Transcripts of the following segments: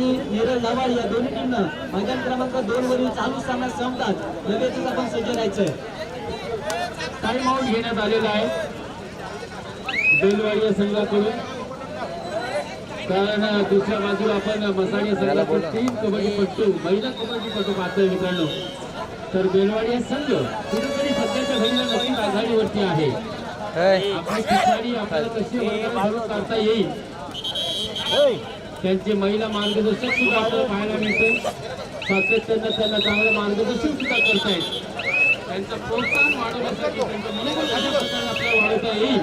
आणि नेरळ नवाड या दोन्ही टीमनं मैदान क्रमांक दोन वरील चालू सामना संपतात. लगेचच आपण सज्ज राहायचंय. टाइम आउट घेण्यात आलेला आहे. बेलवाडी या संघाकडून. कारण दुसऱ्या बाजूला आपण मसाडी संघाकडून तीन कबड्डीपट्टू महिला कबड्डीपट्टू पाहतोय मित्रांनो. तर बेलवाडी हा संघ कुठेतरी सध्याच्या घडीला नक्कीच आघाडीवरती आहे. आपली खिचडी आपल्याला कशी काढता येईल? त्यांचे महिला मार्गदर्शक सुद्धा आपल्याला पाहायला मिळते सातत्यानं त्यांना चांगलं मार्गदर्शन सुद्धा करतायत. त्यांचं प्रोत्साहन वाढवण्यासाठी त्यांचं मनोबल अशा प्रकारे आपल्याला वाढवता येईल.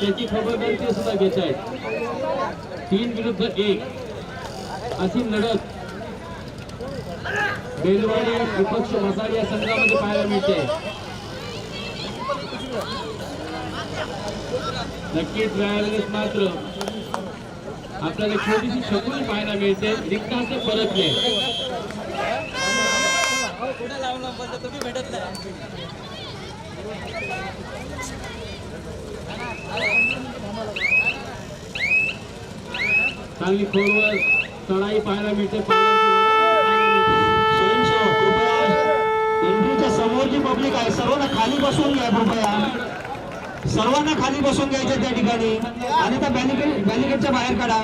त्याची खबरदारी ते सुद्धा घेत आहेत तीन विरुद्ध एक. अशी लढत. बेलवाडी विपक्ष मसाडी या संघामध्ये पाहायला मिळते. नक्कीच व्यायालयात मात्र. आपल्याला छोटीशी शकुनी पाहायला मिळते. रिक्ताचे परतले चांगली खोलवर चढाई पाहायला मिळते. स्वयंसेवक कृपया. एंट्रीच्या समोर जी पब्लिक आहे. सर्वांना खाली बसून घ्या कृपया. सर्वांना खाली बसून घ्यायचं त्या ठिकाणी. आणि त्या बॅरिकेड बॅरिकेडच्या बाहेर काढा.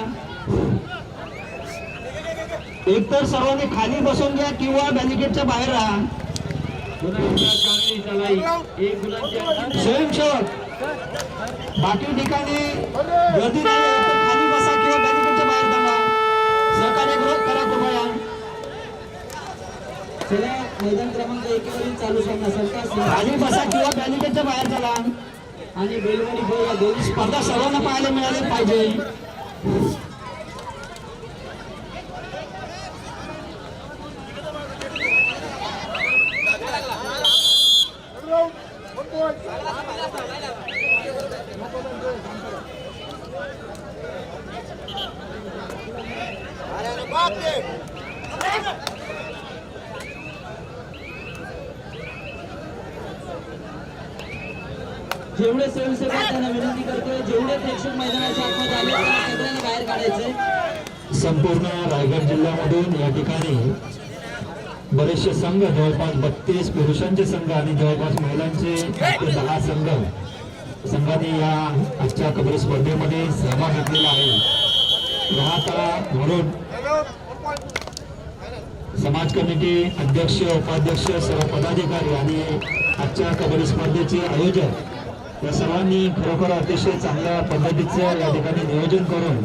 एकतर सर्वांनी खाली बसून घ्या किंवा बॅरिकेडच्या बाहेर राहा. स्वयंसेवक बाकी ठिकाणी गर्दी नाही तर खाली बसा किंवा बॅरिकेडच्या बाहेर थांबा. सहकार्य करा करा कृपया. चला मैदान क्रमांक एकेवरील चालू सामना सरकार खाली बसा किंवा बॅरिकेडच्या बाहेर चला. आणि बेलवाडी बो या दोन्ही स्पर्धा सर्वांना पाहायला मिळाल्या पाहिजे जेवढे स्वयंसेवक आहेत त्यांना विनंती करतोय जेवढे प्रेक्षक मैदानाच्या आतमध्ये आले त्यांना सगळ्यांना बाहेर काढायचंय संपूर्ण रायगड जिल्ह्यामधून या ठिकाणी बरेचसे संघ जवळपास बत्तीस पुरुषांचे संघ आणि जवळपास महिलांचे दहा संघ संघाने या आजच्या कबड्डी स्पर्धेमध्ये सहभाग घेतलेला आहे. राहता म्हणून समाज कमिटी अध्यक्ष उपाध्यक्ष सर्व पदाधिकारी आणि आजच्या कबड्डी स्पर्धेचे आयोजक या सर्वांनी खरोखर अतिशय चांगल्या पद्धतीचं या ठिकाणी नियोजन करून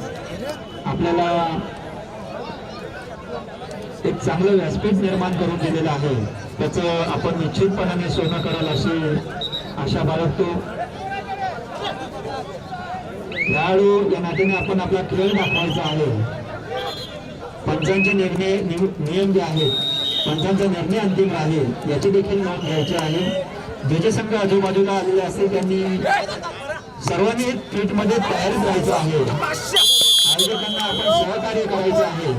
आपल्याला एक चांगलं व्यासपीठ निर्माण करून दिलेलं आहे. त्याचं आपण निश्चितपणाने सोनं कराल अशी आशा बाळगतो. खेळाडू या नात्याने आपण आपला खेळ दाखवायचा आहे. पंचांचे निर्णय नियम जे आहेत पंचांचा निर्णय अंतिम राहील याची देखील नोंद घ्यायची आहे. जे जे संघ आजूबाजूला आलेले असतील त्यांनी सर्वांनी पीठमध्ये तयारीत राहायचं आहे. आयोजकांना आपण सहकार्य करायचं आहे.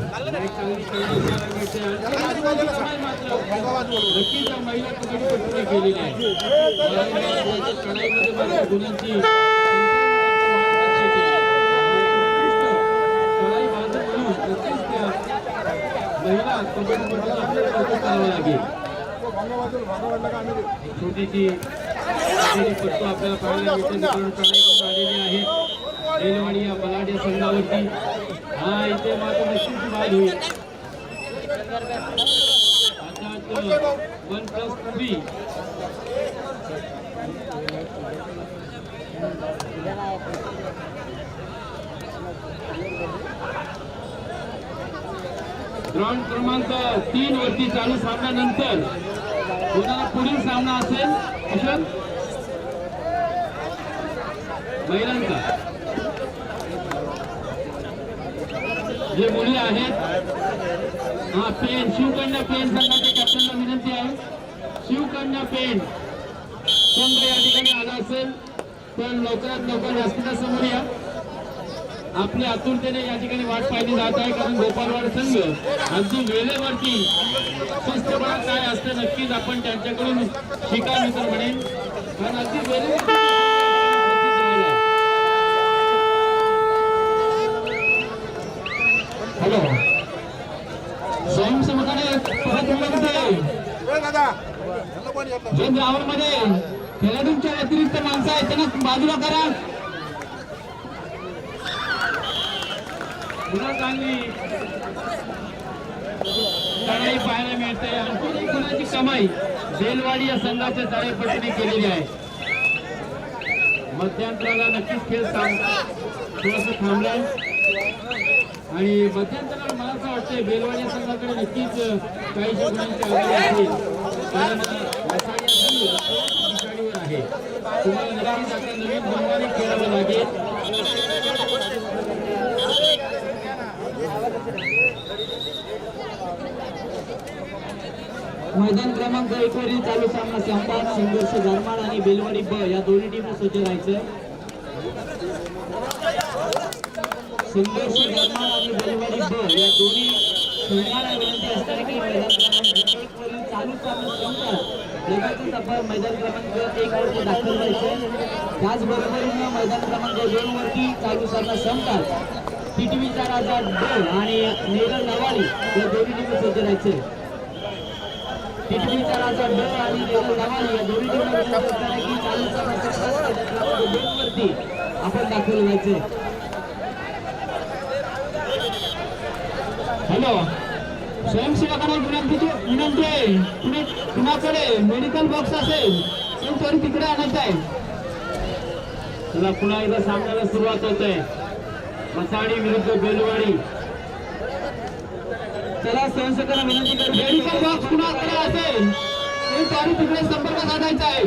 महिला छोटीशी कबड्डीपट्टू आपल्याला पाहायला मिळते आलेली आहे रेलवाडी या बलाढ्य संघावरती. हा इथे मात्र नक्कीच बाद होईल. आता वन प्लस थ्री ग्राउंड क्रमांक तीन वरती चालू सामन्यानंतर कोणाला पुढील सामना असेल अशोक? महिलांचा. जे मुली आहेत हा पेन शिवकन्या पेन संघाच्या कॅप्टनला विनंती आहे. शिवकन्या पेन संघ या ठिकाणी आला असेल पण लवकरात लवकर व्यासपीठासमोर या. आपल्या आतुरतेने या ठिकाणी वाट पाहिली जात आहे कारण गोपालवाड संघ अगदी वेळेवरती स्वस्थपणा काय असतं नक्कीच आपण त्यांच्याकडून शिका मित्र म्हणेन. कारण अगदी आहे. हॅलो. स्वयंसेवकाने परत जे ग्राउंडमध्ये खेळाडूंच्या व्यतिरिक्त माणसं आहेत त्यांना बाजूला करा. पुन्हा चांगली लढाई पाहायला मिळते आणखी एक गुणाची कमाई बेलवाडी या संघाच्या तळेपटीने केलेली आहे. मध्यंतराला नक्कीच खेळ थोडस थांबलाय. आणि मध्यंतराला मला असं वाटतंय बेलवाडी संघाकडे नक्कीच काही गुणांची आघाडी असेल कारण आहे. तुम्हाला नक्कीच आता नवीन गुणवारी खेळावं लागेल. मैदान क्रमांक एक वरील चालू सामना संपाद संघर्ष धर्माड आणि बेलवाडी ब या दोन्ही टीम सज्ज राहायचं. संघर्ष धर्माड आणि बेलवाडी ब या दोन्ही संघाला विनंती असणार की मैदान क्रमांक एक वरील चालू सामना संपतात लगेचच आपण मैदान क्रमांक एक वरती दाखल व्हायचं. त्याचबरोबरीनं मैदान क्रमांक दोन वरती चालू सामना संपतात टी टीव्हीचा राजा ड आणि नेरल नवाली या दोन्ही टीम सज्ज राहायचं. आपण दाखल व्हायचे हॅलो. स्वयंसेवकांना विनंती विनंती आहे. तुम्ही कुणाकडे? मेडिकल बॉक्स असेल. तरी तिकडे आणायचं आहे. चला पुन्हा एकदा सामन्याला सुरुवात होत आहे. मसाडी विरुद्ध बेलवाडी. चला स्वयंसेवकांना विनंती करू. मेडिकल बॉक्स कुणाकडे असेल. ते तरी तिकडे संपर्क साधायचा आहे.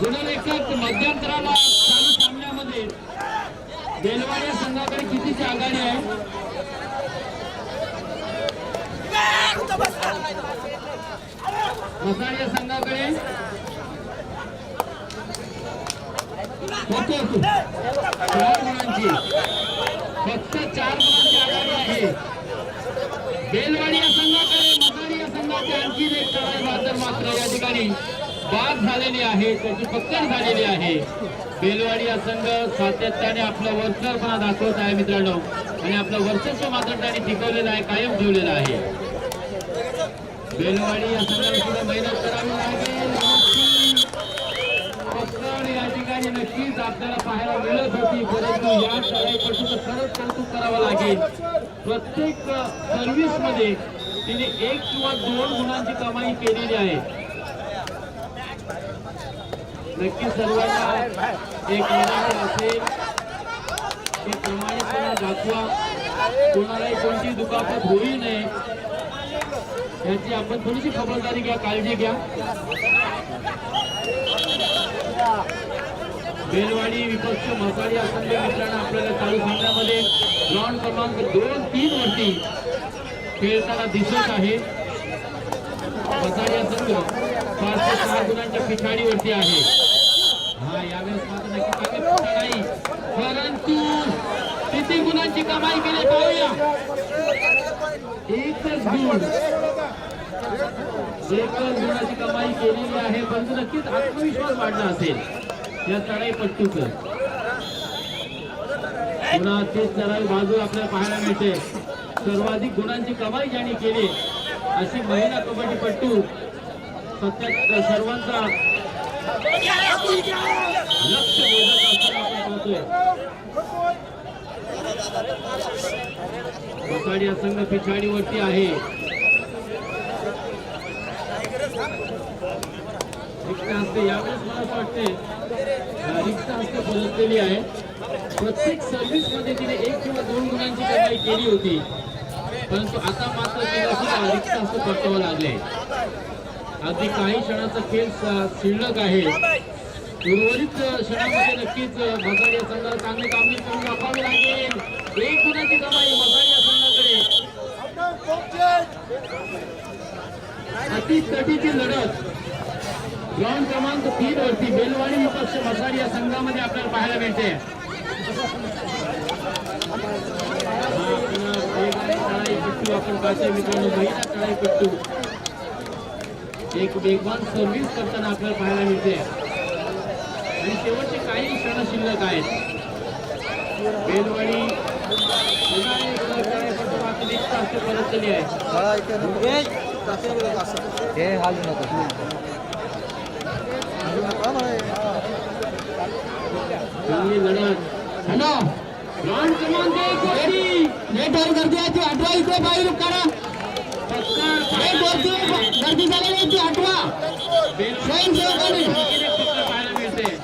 गुणल एकक मध्यंतराला चालू सामन्यामध्ये बेलवाडी या संघाकडे कितीची आघाडी आहे? मसाड या संघाकडे ओके चार गुणांची. फक्त चार गुणांची बेलवाडी या संघाकडे मसाडी या संघाचे आणखी एक ठराव मात्र मात्र या ठिकाणी बाद झालेली आहे त्याची पकड झालेली आहे. बेलवाडी या संघ सातत्याने आपलं वर्चस्वपणा दाखवत आहे मित्रांनो. आणि आपलं वर्चस्व मात्र त्यांनी टिकवलेलं आहे कायम ठेवलेलं आहे. बेलवाडी या संघाला मेहनत करावी लागेल या ठिकाणी नक्कीच आपल्याला पाहायला मिळत होती परंतु या शाळेपासून खरंच कौतुक करावं लागेल. प्रत्येक सर्व्हिसमध्ये तिने एक किंवा दोन गुणांची कमाई केलेली आहे. नक्की सर्वांना एक विनंती असेल की प्रमाणिकपणा दाखवा. कोणालाही कोणती दुखापत होऊ नये. याची आपण थोडीशी खबरदारी घ्या काळजी घ्या. बेलवाडी विपक्ष मसाडी असंख्य मित्रांना आपल्याला चालू सामन्यामध्ये ग्राउंड क्रमांक दोन तीन वरती खेळताना दिसत आहे. मसाळी संघ पाच ते सहा गुणांच्या पिछाडीवरती आहे. हा यावेळेस मात्र नक्की कमी पडला नाही. परंतु किती गुणांची कमाई केली पाहूया. एकच गुण. एकच गुणाची कमाई केलेली आहे परंतु नक्कीच आत्मविश्वास वाढला असेल. या चढाई पट्टूच पुन्हा तेच चढाई बाजू आपल्याला पाहायला मिळते. सर्वाधिक गुणांची कमाई ज्यांनी केली अशी महिला कबड्डी पट्टू सत्या सर्वांचा लक्ष वेधत असताना आपण पाहतोय. संघ पिछाडीवरती आहे. रिक्त असते यावेळेस मला असं वाटते रिक्त असते बदललेली आहे. प्रत्येक सर्व्हिसमध्ये तिने एक किंवा दोन गुणांची कारवाई केली होती. परंतु आता मात्र तिला सुद्धा रिक्त हस्ते परतावं लागले. अगदी काही क्षणाचा खेळ शिल्लक आहे. उर्वरित क्षणामध्ये नक्कीच मसाडी या संघाला चांगली कामगिरी करून दाखवावी लागेल. एक गुणाची कमाई मसाडी या संघाकडे अति तटीची लढत. ग्राउंड क्रमांक तीन वरती बेलवाडी विपक्ष मसाडी या संघामध्ये आपल्याला पाहायला मिळते. आपण पाहतोय मित्रांनो महिला तळाईपट्टू एक वेगवान सर्व्हिस करताना आपल्याला पाहायला मिळते. आणि शेवटचे काही क्षण शिल्लक आहेत. बेलवाडी घेतलेली आहे हे हाल नको. चांगली लढत हॅलो ब्रॉन्झ क्रमांक एक वरती. नेटवर गर्दी आहे ती अठरा इकडे बाहेर करा पत्कर हे गर्दी गर्दी झालेली आहे ती अठरा स्वयंसेवकांनी तिकीट पत्कर पाहायला मिळते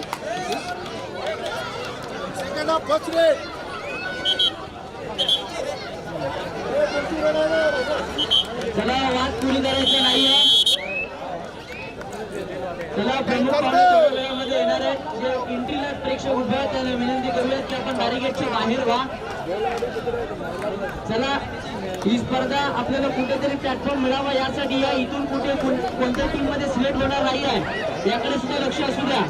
चला वाद पुरी करायचं नाहीये चला प्रमुख पाहुणे आहे जे एंट्रीला प्रेक्षक उभे आहेत त्यांना विनंती करूयात की आपण बॅरिगेटच्या बाहेर व्हा. चला ही स्पर्धा आपल्याला कुठेतरी प्लॅटफॉर्म मिळावा यासाठी या इथून कुठे कोणत्या टीममध्ये सिलेक्ट होणार नाही आहे याकडे सुद्धा लक्ष असू द्या.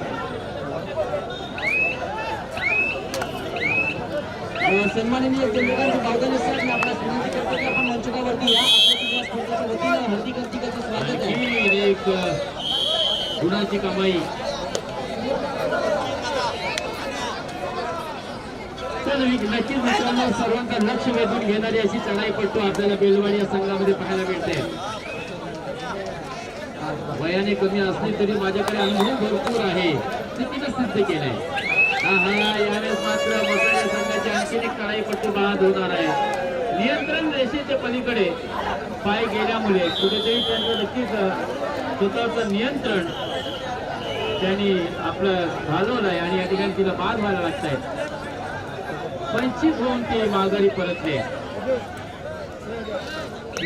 हो, सन्माननीय चंद्रकांत बावदाने सर मी आपल्यास विनंती करतो की आपण मंचकावरती या. आपल्या या स्पर्धेच्या वतीनं हल्दी कर्तिकाचं स्वागत आहे. आणखी एक गुणाची कमाई. नक्कीच मित्रांनो सर्वांचं लक्ष वेधून घेणारी अशी चढाईपट्टू आपल्याला बेलवाडी या संघामध्ये पाहायला मिळते. वयाने कमी असली तरी माझ्याकडे अनुभव भरपूर आहे. ते तिने सिद्ध केलंय? हा हा यावेळेस मात्र मसाल्या संघाची आणखी एक चढाईपट्टू बाद होणार आहे. नियंत्रण रेषेच्या पलीकडे पाय गेल्यामुळे कुठेतरी त्यांचं नक्कीच स्वतःचं नियंत्रण त्यांनी आपलं घालवलं आहे आणि या ठिकाणी तिला बाद व्हायला लागत आहे पंचवीस होऊन ते माघारी परतले.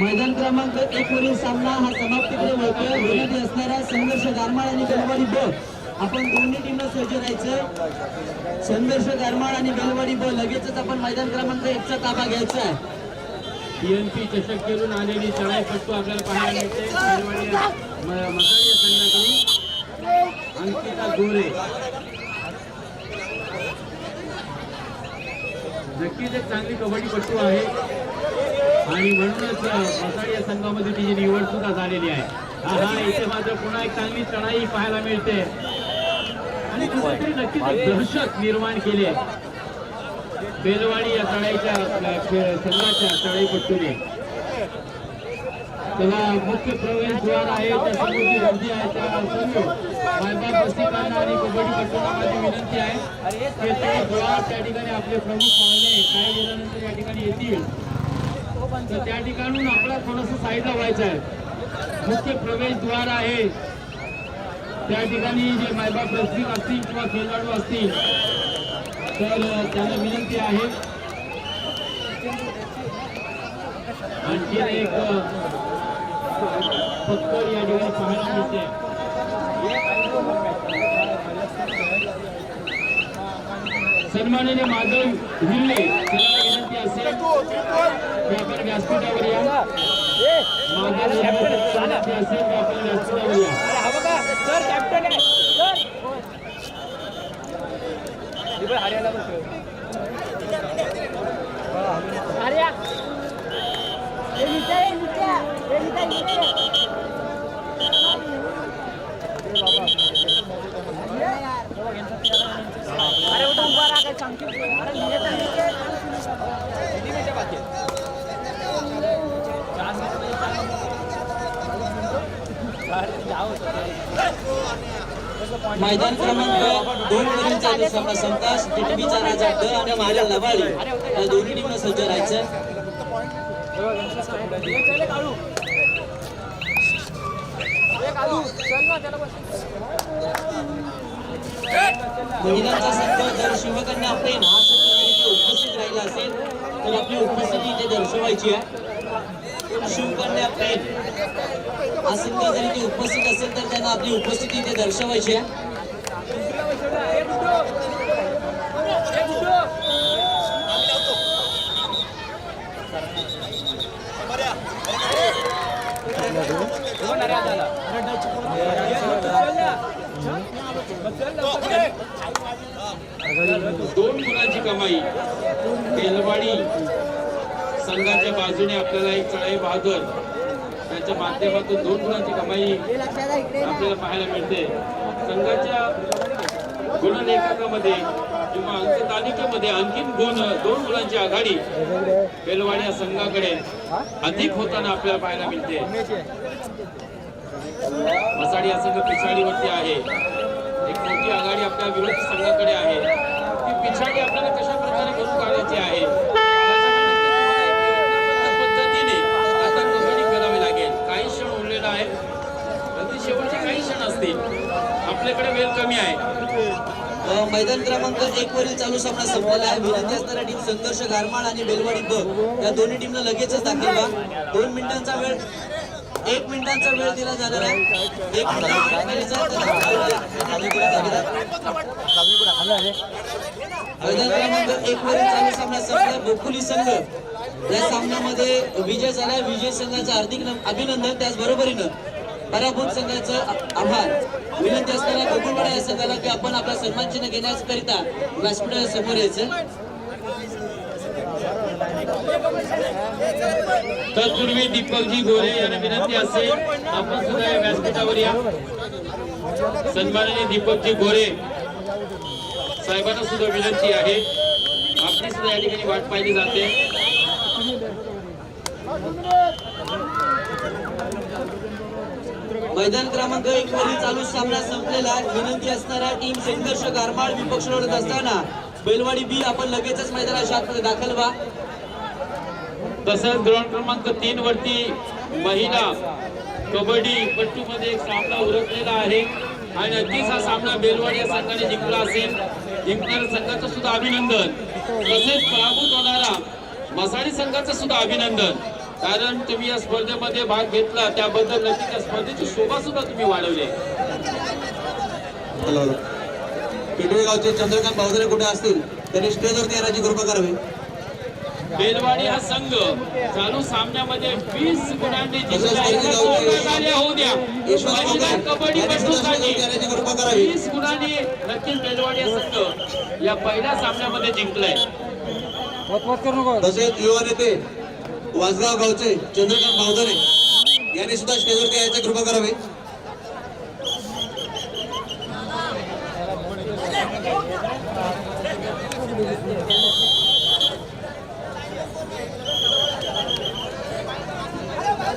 मैदान क्रमांक एक वरील सामना हा समाप्तीकडे वळतोय. होण्यात असणारा संघर्ष गारमाळ आणि बेलवाडी ब आपण दोन्ही टीमला सज्ज राहायचं संघर्ष गारमाळ आणि बेलवाडी ब लगेचच आपण मैदान क्रमांक एकचा ताबा घ्यायचा आहे. पीएनपी चषक खेळून आलेली चढाईपट्टू आपल्याला पाहायला मिळते. म- मसाले संघाकडून अंकिता गोरे. नक्कीच एक चांगली कबड्डीपट्टू आहे. आणि म्हणूनच अ, या संघामध्ये तिची निवड सुद्धा झालेली आहे. हा हा इथे मात्र पुन्हा एक चांगली चढाई पाहायला मिळते. आणि कुठेतरी नक्कीच एक दहशत निर्माण केली आहे. बेलवाडी या चढाईच्या संघाच्या चढाईपट्टूने. त्याला मुख्य प्रवेशद्वार आहे त्या समोरची गर्दी आहे त्या सर्व मायबाप रसिकांना आणि कबड्डी विनंती आहे. ते द्वार त्या ठिकाणी आपले प्रमुख पाहुणे काही वेळानंतर या ठिकाणी येतील. तर त्या ठिकाणून आपला थोडंसं साईडला व्हायचं आहे. मुख्य प्रवेशद्वार आहे. त्या ठिकाणी जे मायबाप रसिक असतील किंवा खेळाडू असतील तर त्यांना विनंती आहे. आणखी एक पत्कर या ठिकाणी पाहायला मिळते सन्माननीय माधव हिल्ले त्याला विनंती असेल की आपण व्यासपीठावर या. माधव हिल्ले विनंती असेल की आपण व्यासपीठावर या. अरे उठा उभा राहा काय सांगतो अरे निघायचं मैदान क्रमांक दोन वरीलचा जो सामना संतास टिटवीचा राजा ड आणि माझ्या लवाळी या दोन्ही टीमला सज्ज राहायचं. महिलांचा संघ जर शिवकन्या प्रेम हा संघ उपस्थित राहिला असेल तर आपली उपस्थिती इथे दर्शवायची आहे. शिवकन्या प्रेम हा संघ जर इथे उपस्थित असेल तर त्यांना आपली उपस्थिती इथे दर्शवायची आहे. दोन गुणाची कमाई. तेलवाडी संघाच्या बाजूने आपल्याला एक चढाई बहादूर. त्यांच्या माध्यमातून दोन गुणाची कमाई आपल्याला पाहायला मिळते. संघाच्या गुणलेखकामध्ये किंवा अंक तालिकेमध्ये आणखीन गुण दोन मुलांची आघाडी बेलवाडी या संघाकडे अधिक होताना आपल्याला पाहायला मिळते. मसाडी या संघ पिछाडीवरती आहे. एक आघाडी आपल्या विरोधी संघाकडे आहे. ती पिछाडी आपल्याला कशा प्रकारे करून काढायची आहे? पद्धतीने आता कबड्डी करावी लागेल. काही क्षण उरलेला आहे. अगदी शेवटचे काही क्षण असतील. आपल्याकडे वेळ कमी आहे. मैदान क्रमांक एक वरील चालू सामना संपलेला आहे. विनंती असणाऱ्या टीम संघर्ष गारमाळ आणि बेलवाडी ब या दोन्ही टीमला लगेचच दाखल दोन मिनिटांचा वेळ एक मिनिटांचा वेळ दिला जाणार आहे. एक मिनिटाचा वेळ एक वरील चालू सामना संपला संघ. या सामन्यामध्ये विजय झाला. विजय संघाचं हार्दिक अभिनंदन त्याचबरोबरीनं पराभूत संघाचं आभार. विनंती असताना गोकुळवाडा या संघाला की आपण आपला सन्मान चिन्ह घेण्याकरिता व्यासपीठाच्या समोर यायचं. तत्पूर्वी दीपकजी गोरे यांना विनंती असेल आपण सुद्धा या व्यासपीठावर या. सन्माननीय दीपकजी गोरे साहेबांना सुद्धा विनंती आहे. आपली सुद्धा या ठिकाणी वाट पाहिली जाते. मैदान क्रमांक एक मध्ये चालू सामना संपलेला. विनंती असणाऱ्या टीम संघर्ष गारमाळ विपक्ष लढत असताना बैलवाडी बी आपण लगेचच मैदानाच्या आतमध्ये दाखल व्हा. तसंच ग्राउंड क्रमांक तीन वरती महिला कबड्डी पट्टू मध्ये एक सामना उरकलेला आहे. आणि नक्कीच हा सामना बेलवाडी या संघाने जिंकला असेल. जिंकणाऱ्या संघाचं सुद्धा अभिनंदन. तसेच पराभूत होणारा मसाडी संघाचं सुद्धा अभिनंदन. कारण तुम्ही या स्पर्धेमध्ये भाग घेतला त्याबद्दल नक्की त्या स्पर्धेची शोभा सुद्धा तुम्ही वाढवली. हॅलो गावचे चंद्रकांत बावधरे कुठे असतील? त्यांनी स्टेजवरती येण्याची कृपा करावी. बेलवाडी हा संघ चालू सामन्यामध्ये वीस गुणांनी जिंकला. होऊ द्या. महिला कबड्डी वीस गुणांनी नक्कीच बेलवाडी हा संघ या पहिल्या सामन्यामध्ये जिंकलाय. तसेच युवा नेते वासगाव गावचे चंद्रकांत बावधरे यांनी सुद्धा स्टेजवरती यायची कृपा करावी.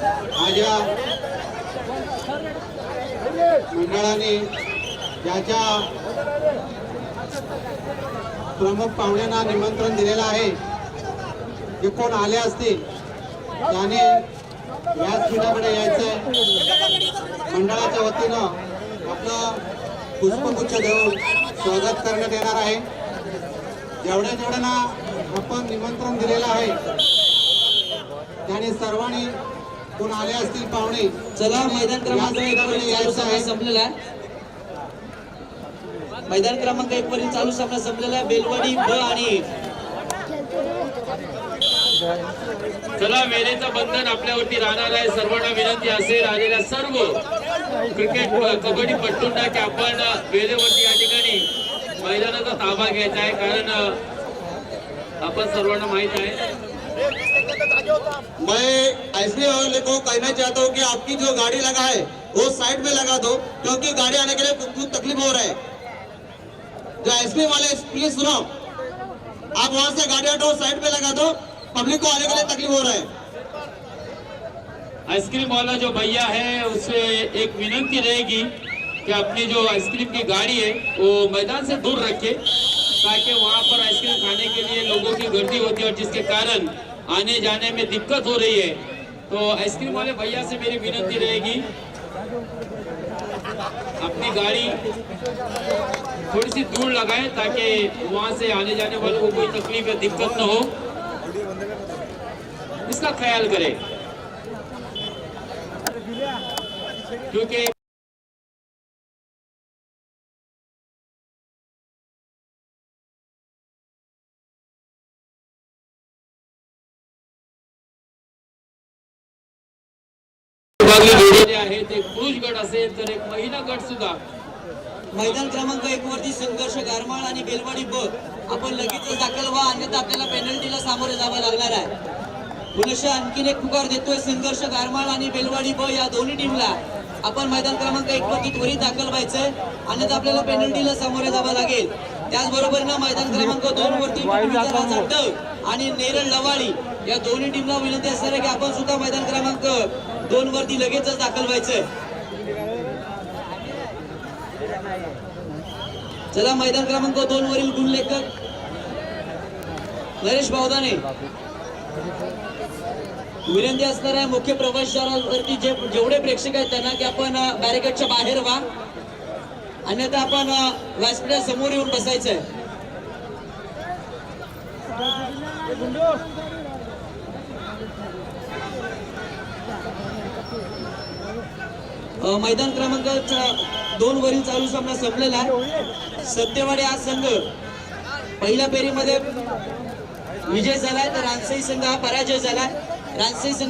माझ्या मंडळाने ज्याच्या प्रमुख पाहुण्यांना निमंत्रण दिलेलं आहे जे कोण आले असतील त्याने याच पीठाकडे यायचं मंडळाच्या वतीनं आपलं पुष्पगुच्छ देऊन स्वागत करण्यात येणार आहे. जेवढ्या जेवढ्यांना आपण निमंत्रण दिलेलं आहे त्याने सर्वांनी कोण आले असतील पाहुणे? चला मैदान क्रमांक एक वरील चालू सामना संपलेला आहे. मैदान क्रमांक एक वरील चालू सामना संपलेला आहे. बेलवाडी ब आणि चला वेळेचं बंधन आपल्यावरती राहणार आहे. सर्वांना विनंती असेल आलेल्या सर्व क्रिकेट कबड्डी पट्टूंना की आपण वेळेवरती या ठिकाणी मैदानाचा ताबा घ्यायचा आहे. कारण अ, आपण सर्वांना माहीत आहे. मैं ऐसे वाले को कहना चाहता हूँ कि आपकी जो गाड़ी लगा है, वो साइड में लगा दो, क्योंकि गाड़ी आने के लिए कुछ तकलीफ़ हो रहा है। जो एसपी वाले प्लीज़ सुनो। आप वहाँ से गाड़ी हटाओ साइड में लगा दो, पब्लिक को आने के लिए तकलीफ़ हो रहा है। आइसक्रीम वाला जो भैया है, उससे एक विनंती रहेगी कि अपनी जो आइसक्रीम की गाड़ी है, वो मैदान से दूर रखे, ताकि वहाँ पर आइसक्रीम खाने के लिए लोगों की गर्दी होती है और जिसके कारण आने जाने में दिक्कत हो रही है। तो आइसक्रीम वाले भैया से मेरी विनती रहेगी। अपनी गाड़ी थोड़ी सी दूर लगाएँ ताकि वहाँ से आने जाने वालों को कोई तकलीफ़ या दिक्कत न हो। इसका ख्याल करें। क्योंकि विभागले गेलेले आहेत एक पुरुष गट असेल तर एक महिला गट सुद्धा. मैदान क्रमांक एक वरती संघर्ष गारमाळ आणि बेलवाडी ब आपण लगेचच दाखल व्हा अन्यथा आपल्याला पेनल्टीला सामोरे जावं लागणार आहे. पुनश्च आणखीन एक पुकार देतोय संघर्ष गारमाळ आणि बेलवाडी ब या दोन्ही टीमला आपण मैदान क्रमांक एक वरती त्वरित दाखल व्हायचंय अन्यथा आपल्याला पेनल्टीला सामोरे जावं लागेल. त्याचबरोबर मैदान क्रमांक दोन वरती आणि नेरळ लवाळी या दोन्ही टीमला विनंती असणार आहे की आपण सुद्धा मैदान क्रमांक दोन वरती लगेचच दाखल व्हायचंय. चला मैदान क्रमांक दोन वरील गुण लेखक नरेश भावदाने विनंती असणार आहे मुख्य प्रवेशद्वारावरती जे जेवढे प्रेक्षक आहेत त्यांना की आपण बॅरिकेडच्या बाहेर व्हा. अन्यथा आपण व्यासपीठा समोर येऊन बसायचंय. मैदान क्रमांक दोन वरील चालू सामना संपलेला आहे. सत्यवाडी हा संघ पहिल्या फेरीमध्ये विजय झालाय तर रानसई संघ हा पराजय झालाय. रानसई संघ